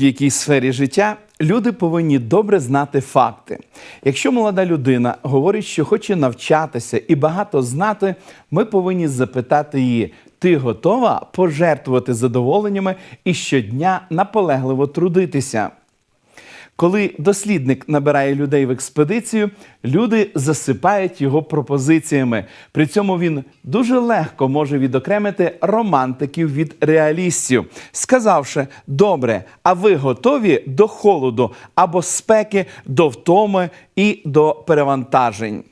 Будь-якій сфері життя люди повинні добре знати факти. Якщо молода людина говорить, що хоче навчатися і багато знати, ми повинні запитати її: ти готова пожертвувати задоволеннями і щодня наполегливо трудитися? Коли дослідник набирає людей в експедицію, люди засипають його пропозиціями. При цьому він дуже легко може відокремити романтиків від реалістів, сказавши: добре, а ви готові до холоду або спеки, до втоми і до перевантажень.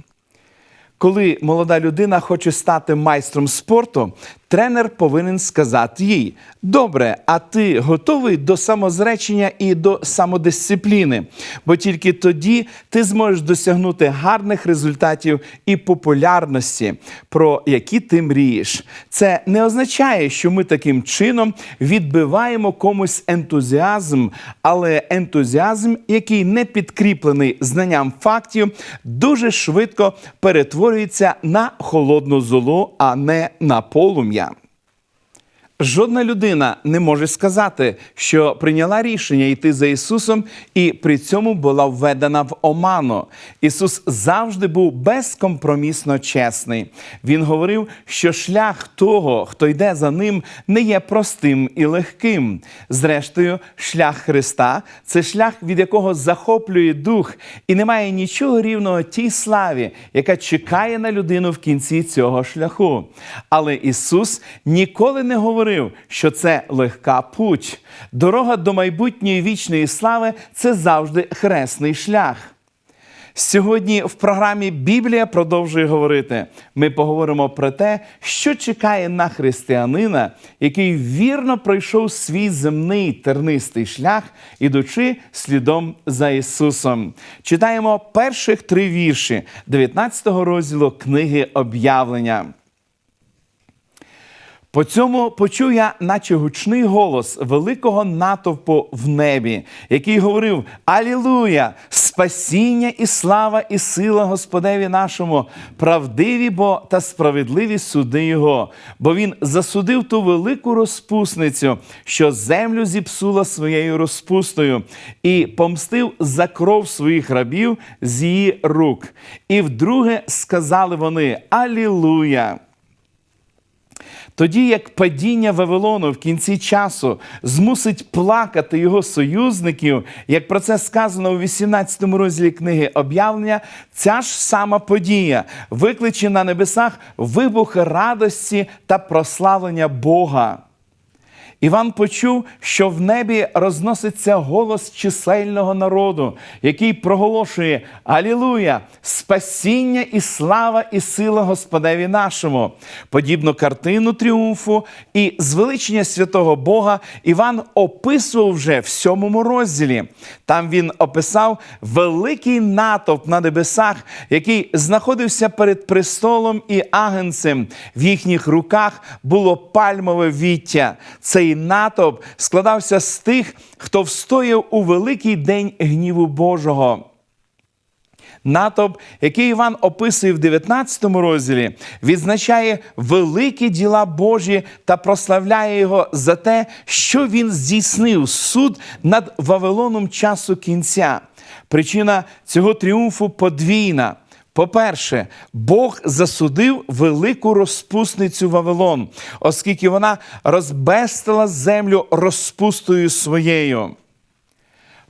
Коли молода людина хоче стати майстром спорту, тренер повинен сказати їй: добре, а ти готовий до самозречення і до самодисципліни, бо тільки тоді ти зможеш досягнути гарних результатів і популярності, про які ти мрієш. Це не означає, що ми таким чином відбиваємо комусь ентузіазм, але ентузіазм, який не підкріплений знанням фактів, дуже швидко перетворюється на холодну золу, а не на полум'я. Жодна людина не може сказати, що прийняла рішення йти за Ісусом і при цьому була введена в оману. Ісус завжди був безкомпромісно чесний. Він говорив, що шлях того, хто йде за ним, не є простим і легким. Зрештою, шлях Христа це шлях, від якого захоплює дух, і немає нічого рівного тій славі, яка чекає на людину в кінці цього шляху. Але Ісус ніколи не говорив, що це легка путь. Дорога до майбутньої вічної слави це завжди хресний шлях. Сьогодні в програмі Біблія продовжує говорити. Ми поговоримо про те, що чекає на християнина, який вірно пройшов свій земний тернистий шлях, ідучи слідом за Ісусом. Читаємо перших три вірші 19 розділу книги об'явлення. По цьому почув я, наче гучний голос великого натовпу в небі, який говорив: Алілуя! Спасіння і слава, і сила Господеві нашому, правдиві бо та справедливі суди Його, бо Він засудив ту велику розпусницю, що землю зіпсула своєю розпустою, і помстив за кров своїх рабів з її рук. І вдруге сказали вони: Алілуя! Тоді як падіння Вавилону в кінці часу змусить плакати його союзників, як про це сказано у 18 розділі книги об'явлення, ця ж сама подія викличе на небесах вибух радості та прославлення Бога. Іван почув, що в небі розноситься голос чисельного народу, який проголошує Алілуя! Спасіння і слава і сила Господеві нашому. Подібну картину тріумфу і звеличення святого Бога Іван описував вже в сьомому розділі. Там він описав великий натовп на небесах, який знаходився перед престолом і агенцем. В їхніх руках було пальмове віття. Цей натовп складався з тих, хто встояв у великий день гніву Божого. Натовп, який Іван описує в 19 розділі, відзначає великі діла Божі та прославляє його за те, що він здійснив суд над Вавилоном часу кінця. Причина цього тріумфу подвійна. По-перше, Бог засудив велику розпусницю Вавилон, оскільки вона розбестила землю розпустою своєю.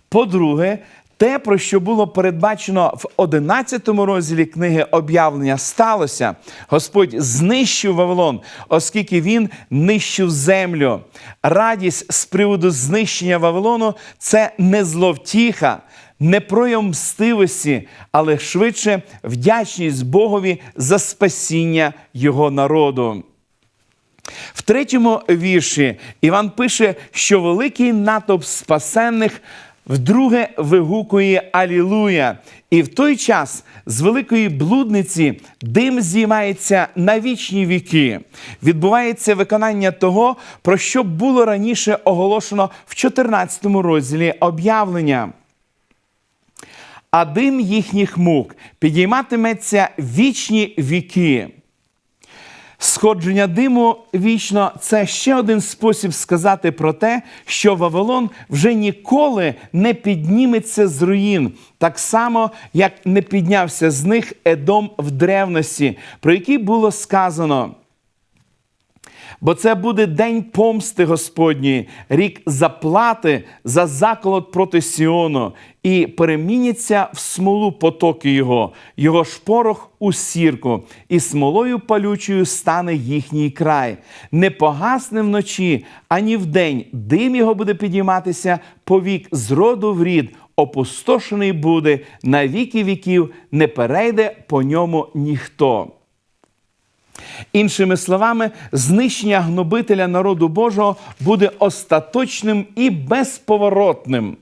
По-друге, те, про що було передбачено в 11 розділі книги об'явлення, сталося. Господь знищив Вавилон, оскільки він нищив землю. Радість з приводу знищення Вавилону це не зловтіха, не прояв мстивості, але швидше вдячність Богові за спасіння його народу. В третьому вірші Іван пише, що великий натовп спасенних вдруге вигукує Алілуя. І в той час з великої блудниці дим здіймається на вічні віки. Відбувається виконання того, про що було раніше оголошено в 14 розділі об'явлення. А дим їхніх мук підійматиметься вічні віки. Сходження диму вічно це ще один спосіб сказати про те, що Вавилон вже ніколи не підніметься з руїн, так само, як не піднявся з них Едом в древності, про який було сказано. Бо це буде день помсти Господньої, рік заплати за заколот проти Сіону, і переміняться в смолу потоки його, його шпорох у сірку, і смолою палючою стане їхній край. Не погасне вночі, ані вдень дим його буде підійматися повік з роду в рід, опустошений буде на віки віків, не перейде по ньому ніхто. Іншими словами, знищення гнобителя народу Божого буде остаточним і безповоротним.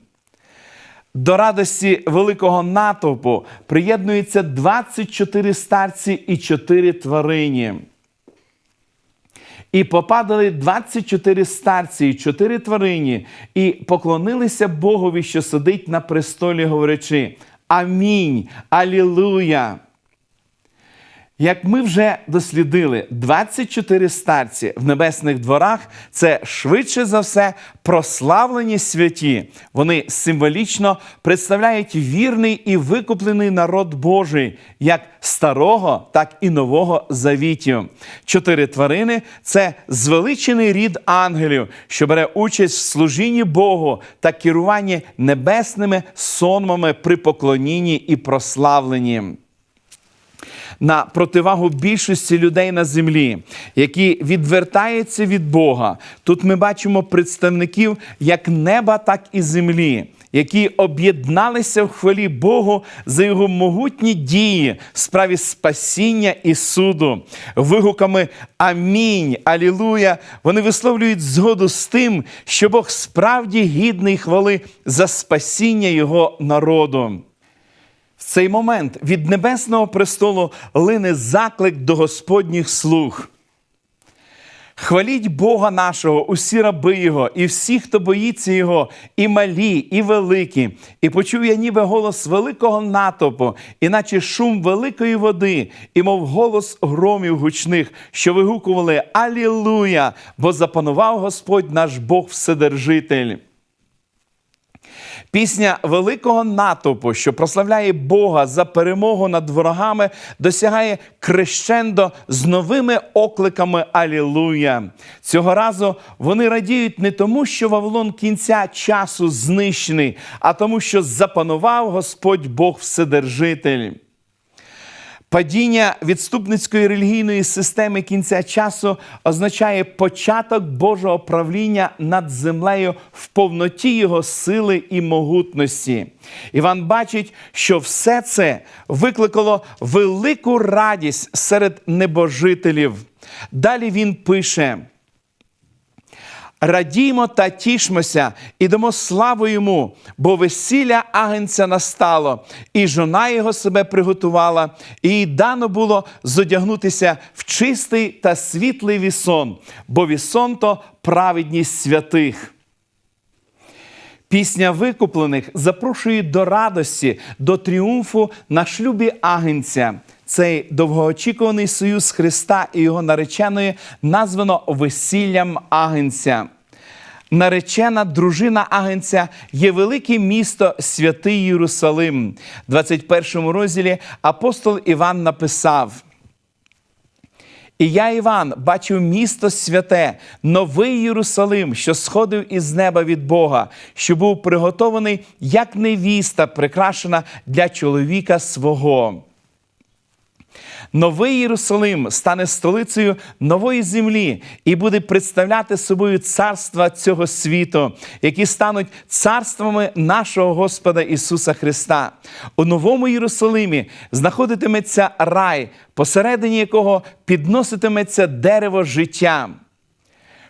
До радості великого натовпу приєднуються 24 старці і 4 тварині. І попадали 24 старці і 4 тварині, і поклонилися Богові, що сидить на престолі, говорячи: Амінь, Алілуя! Як ми вже дослідили, 24 старці в небесних дворах це швидше за все прославлені святі. Вони символічно представляють вірний і викуплений народ Божий, як старого, так і нового завітів. Чотири тварини це звеличений рід ангелів, що бере участь в служінні Богу та керуванні небесними сонмами при поклонінні і прославленні на противагу більшості людей на землі, які відвертаються від Бога. Тут ми бачимо представників як неба, так і землі. Які об'єдналися в хвалі Богу за його могутні дії в справі спасіння і суду, вигуками Амінь, Алілуя. Вони висловлюють згоду з тим, що Бог справді гідний хвали за спасіння його народу. В цей момент від небесного престолу лине заклик до Господніх слуг. Хваліть Бога нашого, усі раби Його, і всі, хто боїться Його, і малі, і великі. І почув я ніби голос великого натовпу, іначе шум великої води, і мов голос громів гучних, що вигукували Алілуя! Бо запанував Господь наш Бог Вседержитель. Пісня великого натовпу, що прославляє Бога за перемогу над ворогами, досягає крещендо з новими окликами Алілуя. Цього разу вони радіють не тому, що Вавилон кінця часу знищений, а тому, що запанував Господь Бог Вседержитель. Падіння відступницької релігійної системи кінця часу означає початок Божого правління над землею в повноті його сили і могутності. Іван бачить, що все це викликало велику радість серед небожителів. Далі він пише. Радіймо та тішмося і дамо славу йому, бо весілля агенця настало, і жона його себе приготувала, і їй дано було зодягнутися в чистий та світлий вісон, бо вісон то праведність святих. Пісня викуплених запрошує до радості, до тріумфу на шлюбі агенця. Цей довгоочікуваний союз Христа і його нареченої названо весіллям агенця. Наречена дружина агенця є велике місто Святий Єрусалим. В 21 розділі апостол Іван написав. І я, Іван, бачив місто святе, новий Єрусалим, що сходив із неба від Бога, що був приготований як невіста, прикрашена для чоловіка свого. Новий Єрусалим стане столицею нової землі і буде представляти собою царства цього світу, які стануть царствами нашого Господа Ісуса Христа. У новому Єрусалимі знаходитиметься рай, посередині якого підноситиметься дерево життя.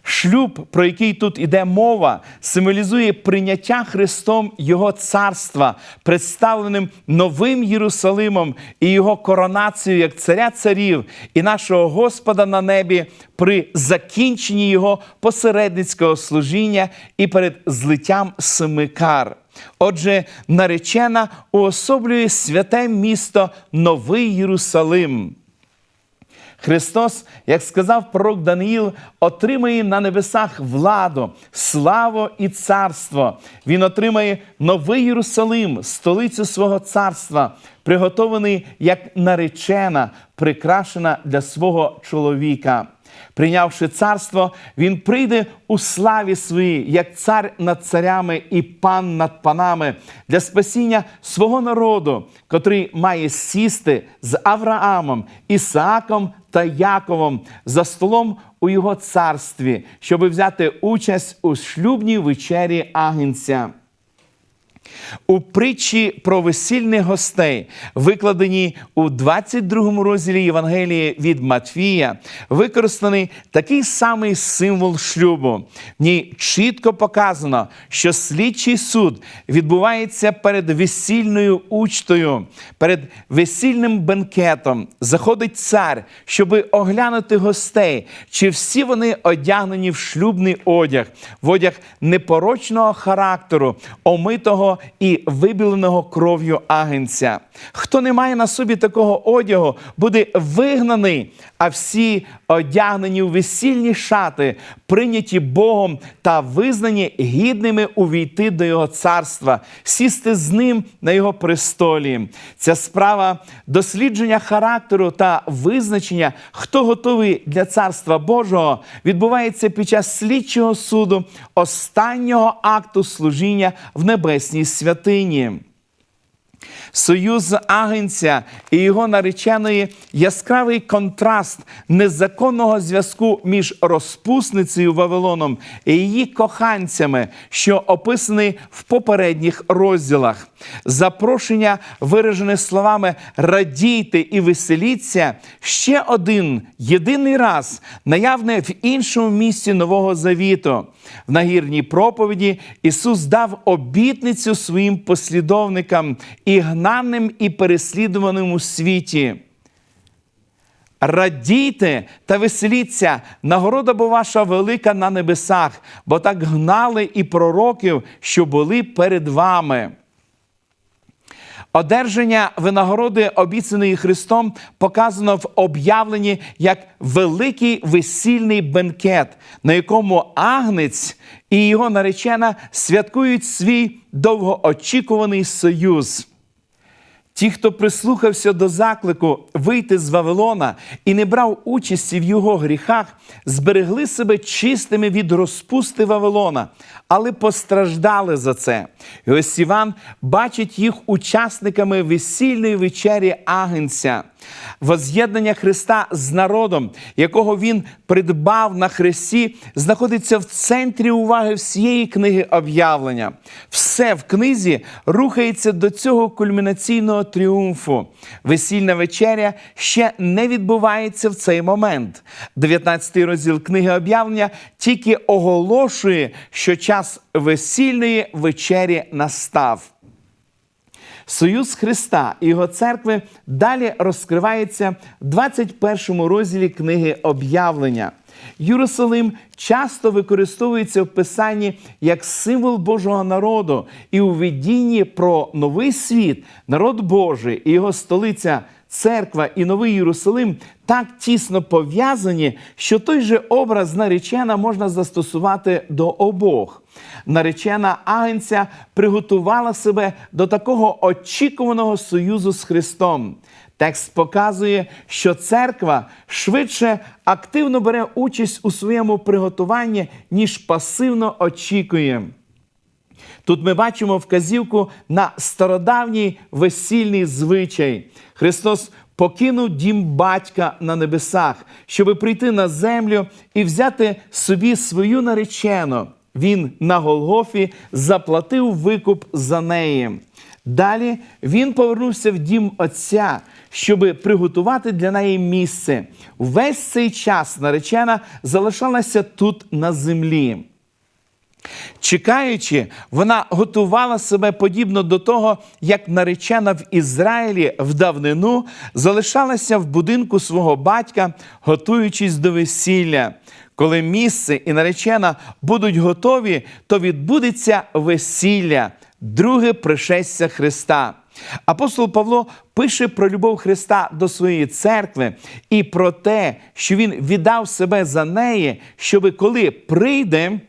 Шлюб, про який тут іде мова, символізує прийняття Христом Його царства, представленим новим Єрусалимом і його коронацією як царя царів і нашого Господа на небі при закінченні Його посередницького служіння і перед злиттям семи кар. Отже, наречена уособлює святе місто Новий Єрусалим. Христос, як сказав пророк Даниїл, отримає на небесах владу, славу і царство. Він отримає новий Єрусалим, столицю свого царства, приготований як наречена, прикрашена для свого чоловіка. Прийнявши царство, він прийде у славі своїй, як цар над царями і пан над панами для спасіння свого народу, котрий має сісти з Авраамом, Ісааком та Яковом за столом у його царстві, щоби взяти участь у шлюбній вечері Агнця. У притчі про весільних гостей, викладеній у 22 розділі Євангелії від Матвія, використаний такий самий символ шлюбу. В ній чітко показано, що слідчий суд відбувається перед весільною учтою, перед весільним бенкетом. Заходить цар, щоби оглянути гостей, чи всі вони одягнені в шлюбний одяг, в одяг непорочного характеру, омитого і вибіленого кров'ю агенця. Хто не має на собі такого одягу, буде вигнаний, а всі одягнені у весільні шати, прийняті Богом та визнані гідними увійти до Його царства, сісти з ним на його престолі. Ця справа дослідження характеру та визначення, хто готовий для царства Божого, відбувається під час слідчого суду останнього акту служіння в небесній святині. Союз агенця і його нареченої яскравий контраст незаконного зв'язку між розпусницею Вавилоном і її коханцями, що описаний в попередніх розділах. Запрошення, виражене словами радійте і веселіться, ще один єдиний раз наявне в іншому місці Нового Завіту. В нагірній проповіді Ісус дав обітницю своїм послідовникам і гнаним і переслідуваним у світі. Радійте та веселіться, нагорода бо ваша велика на небесах, бо так гнали і пророків, що були перед вами. Одержання винагороди, обіцяної Христом, показано в об'явленні як великий весільний бенкет, на якому агнець і його наречена святкують свій довгоочікуваний союз. Ті, хто прислухався до заклику вийти з Вавилона і не брав участі в його гріхах, зберегли себе чистими від розпусти Вавилона, але постраждали за це. І ось Іван бачить їх учасниками весільної вечері Агенця, воз'єднання Христа з народом, якого він придбав на хресті, знаходиться в центрі уваги всієї книги об'явлення. Все в книзі рухається до цього кульмінаційного тріумфу. Весільна вечеря ще не відбувається в цей момент. 19 розділ книги об'явлення тільки оголошує, що час весільної вечері настав. Союз Христа і Його церкви далі розкривається в 21 розділі книги об'явлення. Єрусалим часто використовується в Писанні як символ Божого народу і у видінні про новий світ, народ Божий і його столиця. Церква і Новий Єрусалим так тісно пов'язані, що той же образ наречена можна застосувати до обох. Наречена агенця приготувала себе до такого очікуваного союзу з Христом. Текст показує, що церква швидше активно бере участь у своєму приготуванні, ніж пасивно очікує. Тут ми бачимо вказівку на стародавній весільний звичай. Христос покинув дім батька на небесах, щоби прийти на землю і взяти собі свою наречену. Він на Голгофі заплатив викуп за неї. Далі він повернувся в дім Отця, щоби приготувати для неї місце. Весь цей час наречена залишалася тут на землі. Чекаючи, вона готувала себе подібно до того, як наречена в Ізраїлі в давнину залишалася в будинку свого батька, готуючись до весілля. Коли місце і наречена будуть готові, то відбудеться весілля, друге пришестя Христа. Апостол Павло пише про любов Христа до своєї церкви і про те, що Він віддав себе за неї, щоби коли прийде,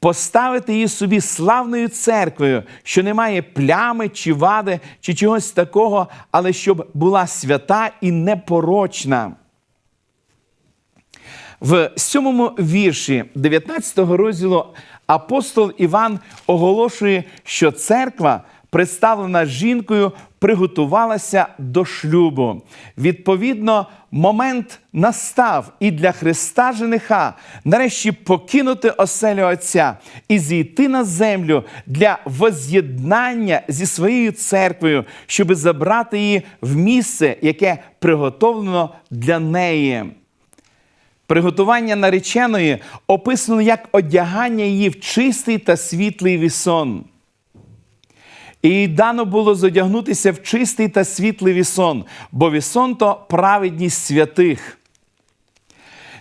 поставити її собі славною церквою, що не має плями чи вади, чи чогось такого, але щоб була свята і непорочна. В сьомому вірші 19 розділу апостол Іван оголошує, що церква, представлена жінкою, приготувалася до шлюбу. Відповідно, момент настав і для Христа жениха нарешті покинути оселю Отця і зійти на землю для воз'єднання зі своєю церквою, щоби забрати її в місце, яке приготовлено для неї. Приготування нареченої описано як одягання її в чистий та світлий вісон. І дано було зодягнутися в чистий та світлий вісон, бо вісон то праведність святих.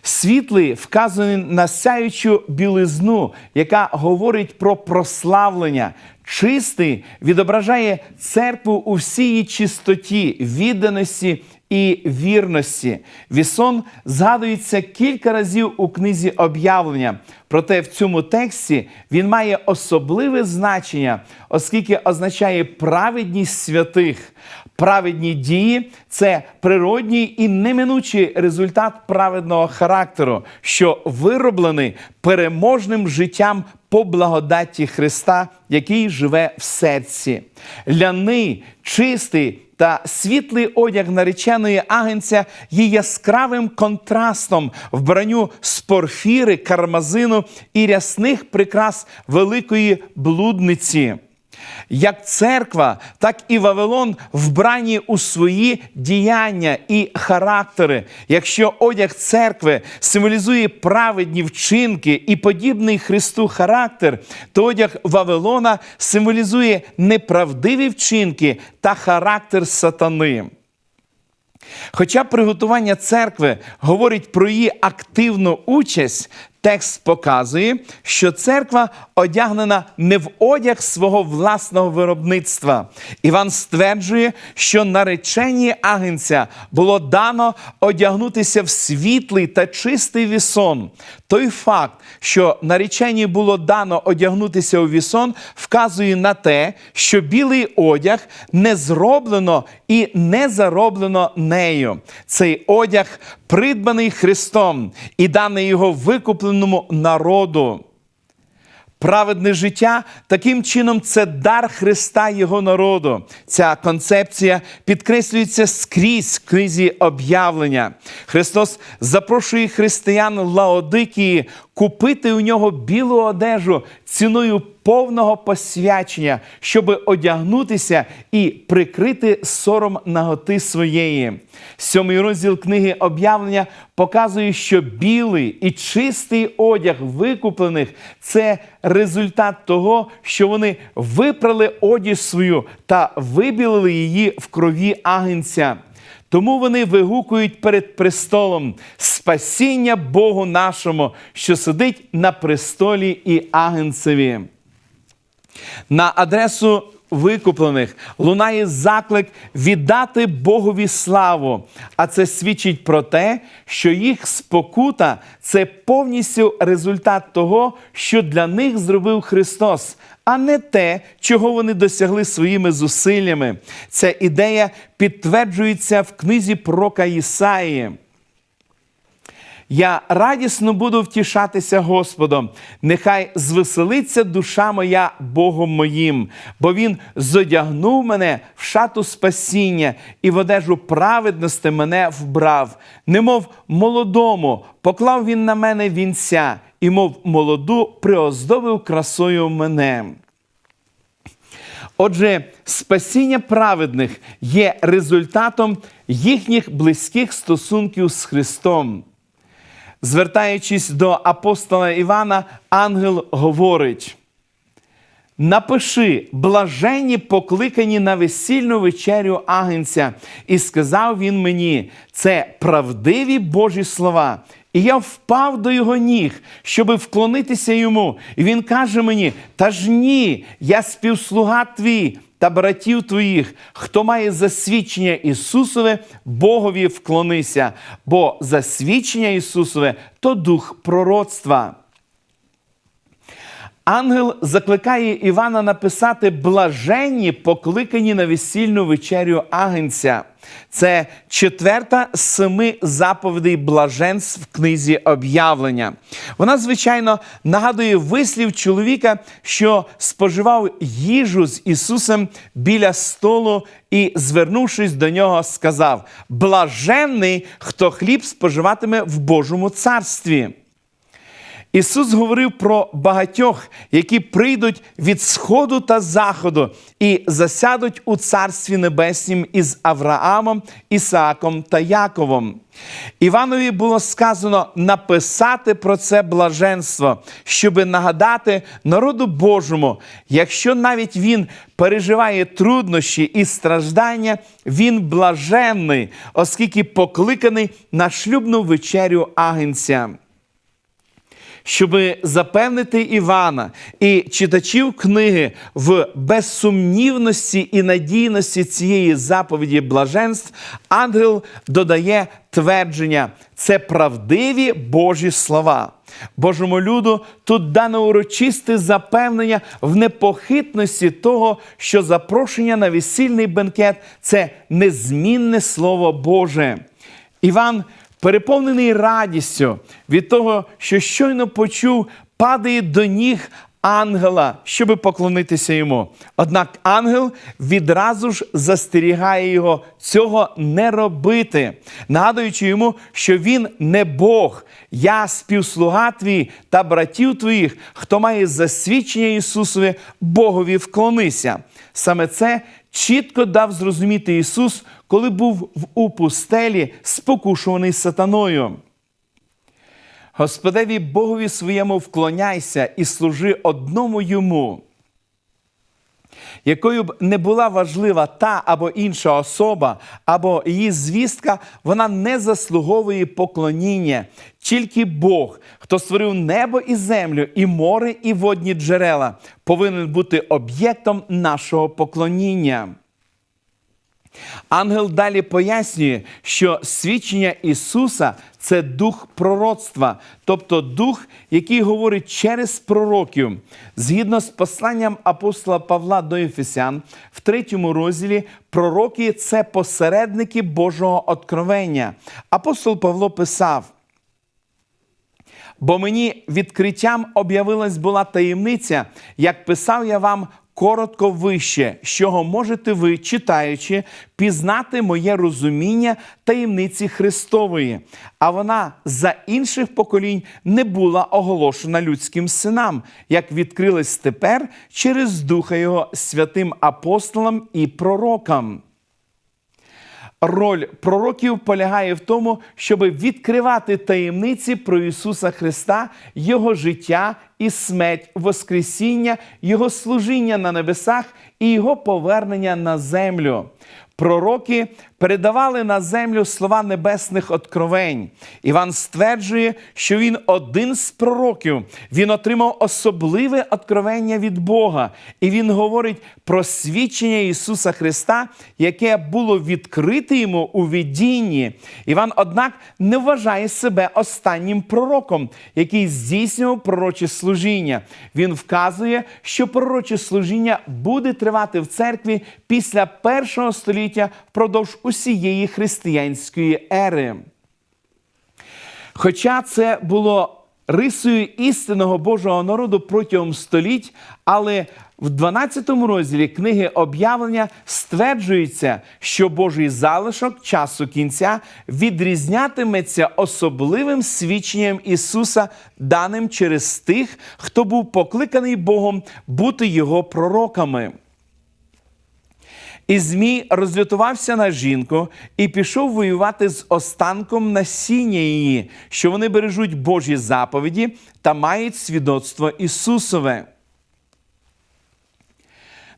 Світлий вказує на сяючу білизну, яка говорить про прославлення. Чистий відображає церкву у всій її чистоті, відданості і вірності. Вісон згадується кілька разів у книзі об'явлення. Проте в цьому тексті він має особливе значення, оскільки означає праведність святих. Праведні дії це природній і неминучий результат праведного характеру, що вироблений переможним життям по благодаті Христа, який живе в серці. Ляний, чистий та світлий одяг нареченої агенця є яскравим контрастом вбранню з порфіри, кармазину і рясних прикрас великої блудниці. Як церква, так і Вавилон вбрані у свої діяння і характери. Якщо одяг церкви символізує праведні вчинки і подібний Христу характер, то одяг Вавилона символізує неправдиві вчинки та характер сатани. Хоча приготування церкви говорить про її активну участь, текст показує, що церква одягнена не в одяг свого власного виробництва. Іван стверджує, що нареченій агенця було дано одягнутися в світлий та чистий вісон. Той факт, що нареченій було дано одягнутися у вісон, вказує на те, що білий одяг не зроблено і не зароблено нею. Цей одяг придбаний Христом і даний його викупленому народу. Праведне життя таким чином це дар Христа Його народу. Ця концепція підкреслюється скрізь в книзі об'явлення. Христос запрошує християн Лаодикії купити у нього білу одежу ціною повного посвячення, щоб одягнутися і прикрити сором наготи своєї. Сьомий розділ книги об'явлення показує, що білий і чистий одяг викуплених це результат того, що вони випрали одіж свою та вибілили її в крові агенця. Тому вони вигукують перед престолом спасіння Богу нашому, що сидить на престолі і агенцеві. На адресу викуплених лунає заклик віддати Богові славу. А це свідчить про те, що їх спокута це повністю результат того, що для них зробив Христос. А не те, чого вони досягли своїми зусиллями. Ця ідея підтверджується в книзі пророка Ісаї. Я радісно буду втішатися Господом. Нехай звеселиться душа моя Богом моїм, бо Він зодягнув мене в шату спасіння і в одежу праведності мене вбрав, немов молодому, поклав він на мене вінця, і мов молоду приоздобив красою мене. Отже, спасіння праведних є результатом їхніх близьких стосунків з Христом. Звертаючись до апостола Івана, ангел говорить: Напиши, блаженні покликані на весільну вечерю агенця, і сказав він мені: це правдиві Божі слова. І я впав до його ніг, щоби вклонитися йому. І він каже мені: Та ж ні, я співслуга твій та братів твоїх, хто має засвідчення Ісусове, Богові вклонися, бо засвідчення Ісусове то дух пророцтва. Ангел закликає Івана написати блаженні, покликані на весільну вечерю Агнця. Це четверта з семи заповідей блаженств в книзі об'явлення. Вона, звичайно, нагадує вислів чоловіка, що споживав їжу з Ісусом біля столу і, звернувшись до нього, сказав: Блаженний, хто хліб споживатиме в Божому царстві. Ісус говорив про багатьох, які прийдуть від сходу та заходу і засядуть у Царстві Небеснім із Авраамом, Ісааком та Яковом. Іванові було сказано написати про це блаженство, щоби нагадати народу Божому, якщо навіть він переживає труднощі і страждання, він блаженний, оскільки покликаний на шлюбну вечерю агенця щоб запевнити Івана і читачів книги в безсумнівності і надійності цієї заповіді блаженств, ангел додає твердження: це правдиві Божі слова. Божому люду тут дано урочисте запевнення в непохитності того, що запрошення на весільний бенкет це незмінне Слово Боже. Іван переповнений радістю від того, що щойно почув, падає до ніг ангела, щоби поклонитися йому. Однак ангел відразу ж застерігає його цього не робити, нагадуючи йому, що він не Бог. Я співслуга твій та братів твоїх, хто має засвідчення Ісусові, Богові вклонися. Саме це чітко дав зрозуміти Ісус, коли був у пустелі, спокушуваний сатаною. Господеві Богові своєму вклоняйся і служи одному йому. Якою б не була важлива та або інша особа, або її звістка, вона не заслуговує поклоніння. Тільки Бог, хто створив небо і землю, і море, і водні джерела, повинен бути об'єктом нашого поклоніння. Ангел далі пояснює, що свідчення Ісуса це дух пророцтва, тобто дух, який говорить через пророків. Згідно з посланням апостола Павла до Ефесян, в третьому розділі пророки це посередники Божого откровення. Апостол Павло писав. Бо мені відкриттям об'явилась була таємниця, як писав я вам коротко вище, з чого можете ви, читаючи, пізнати моє розуміння таємниці Христової, а вона за інших поколінь не була оголошена людським синам, як відкрилась тепер через Духа Його святим апостолам і пророкам. Роль пророків полягає в тому, щоб відкривати таємниці про Ісуса Христа, Його життя і смерть, Воскресіння, Його служіння на небесах і Його повернення на землю. Пророки передавали на землю слова небесних откровень. Іван стверджує, що він один з пророків. Він отримав особливе откровення від Бога, і він говорить про свідчення Ісуса Христа, яке було відкрите йому у видінні. Іван, однак, не вважає себе останнім пророком, який здійснював пророче служіння. Він вказує, що пророче служіння буде тривати в церкві після першого століття впродовж усієї християнської ери. Хоча це було рисою істинного Божого народу протягом століть, але в 12 розділі книги об'явлення стверджується, що Божий залишок часу кінця відрізнятиметься особливим свідченням Ісуса, даним через тих, хто був покликаний Богом бути Його пророками. І Змій розлютувався на жінку і пішов воювати з останком насіння її, що вони бережуть Божі заповіді та мають свідоцтво Ісусове.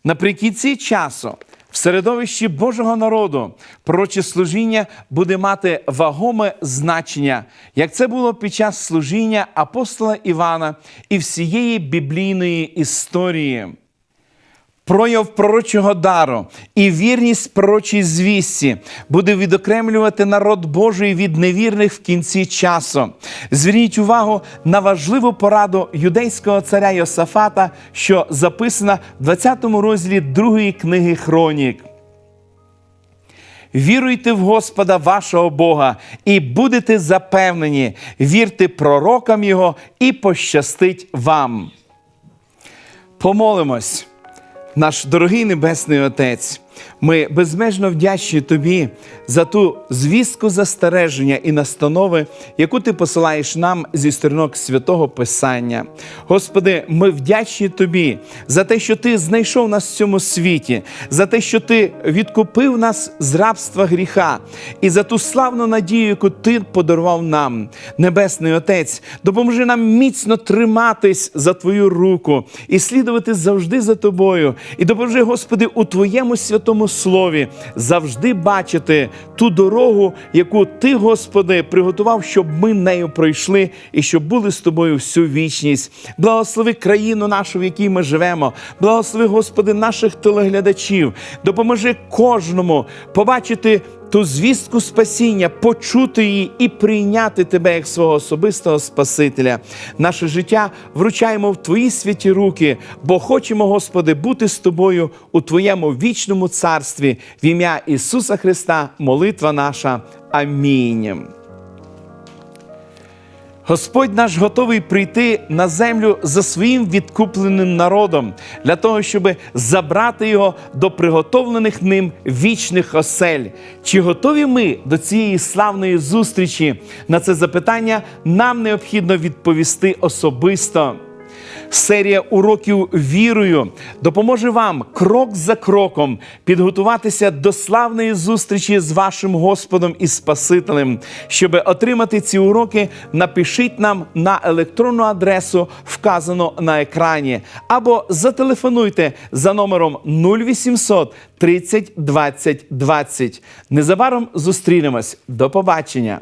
Наприкінці часу В середовищі Божого народу пророче служіння буде мати вагоме значення, як це було під час служіння апостола Івана і всієї біблійної історії. Прояв пророчого дару і вірність пророчій звісті буде відокремлювати народ Божий від невірних в кінці часу. Зверніть увагу на важливу пораду юдейського царя Йосафата, що записана в 20 розділі другої книги Хронік. Віруйте в Господа вашого Бога і будете запевнені, вірте пророкам Його і пощастить вам. Помолимось. Наш дорогий Небесний Отець, ми безмежно вдячні Тобі за ту звістку застереження і настанови, яку Ти посилаєш нам зі сторінок святого Писання. Господи, ми вдячні Тобі за те, що Ти знайшов нас в цьому світі, за те, що Ти відкупив нас з рабства гріха, і за ту славну надію, яку Ти подарував нам. Небесний Отець, допоможи нам міцно триматись за Твою руку і слідувати завжди за Тобою. І допоможи, Господи, у Твоєму святому слові завжди бачити ту дорогу, яку Ти, Господи, приготував, щоб ми нею пройшли і щоб були з тобою всю вічність. Благослови країну нашу, в якій ми живемо. Благослови, Господи, наших телеглядачів. Допоможи кожному побачити. Ту звістку спасіння, почути її і прийняти тебе як свого особистого Спасителя. Наше життя вручаємо в Твої святі руки, бо хочемо, Господи, бути з тобою у Твоєму вічному царстві в ім'я Ісуса Христа, молитва наша. Амінь. Господь наш готовий прийти на землю за своїм відкупленим народом для того, щоб забрати його до приготовлених ним вічних осель. Чи готові ми до цієї славної зустрічі? На це запитання нам необхідно відповісти особисто. Серія уроків вірою допоможе вам крок за кроком підготуватися до славної зустрічі з вашим Господом і Спасителем. Щоб отримати ці уроки, напишіть нам на електронну адресу, вказану на екрані, або зателефонуйте за номером 0800 30 20 20. Незабаром зустрінемось. До побачення!